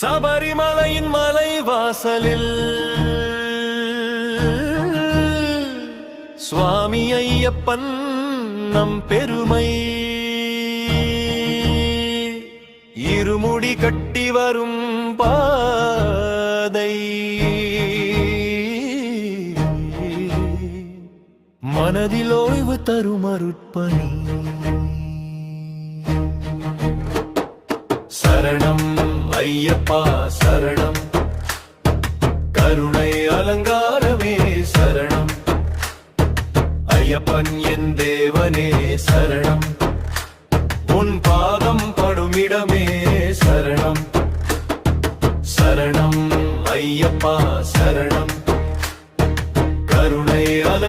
சபரிமலையின் மலை வாசலில் சுவாமி ஐயப்பன் நம் பெருமை. இருமுடி கட்டி வரும் பாதை. மனதில் ஓய்வு தரும் அருட்பணி சரணம் ஐயப்பா சரணம். கருணை அலங்காரமே சரணம். ஐயப்பன் என் தேவனே சரணம். உன் பாதம் படுமிடமே சரணம். சரணம் ஐயப்பா சரணம். கருணை அல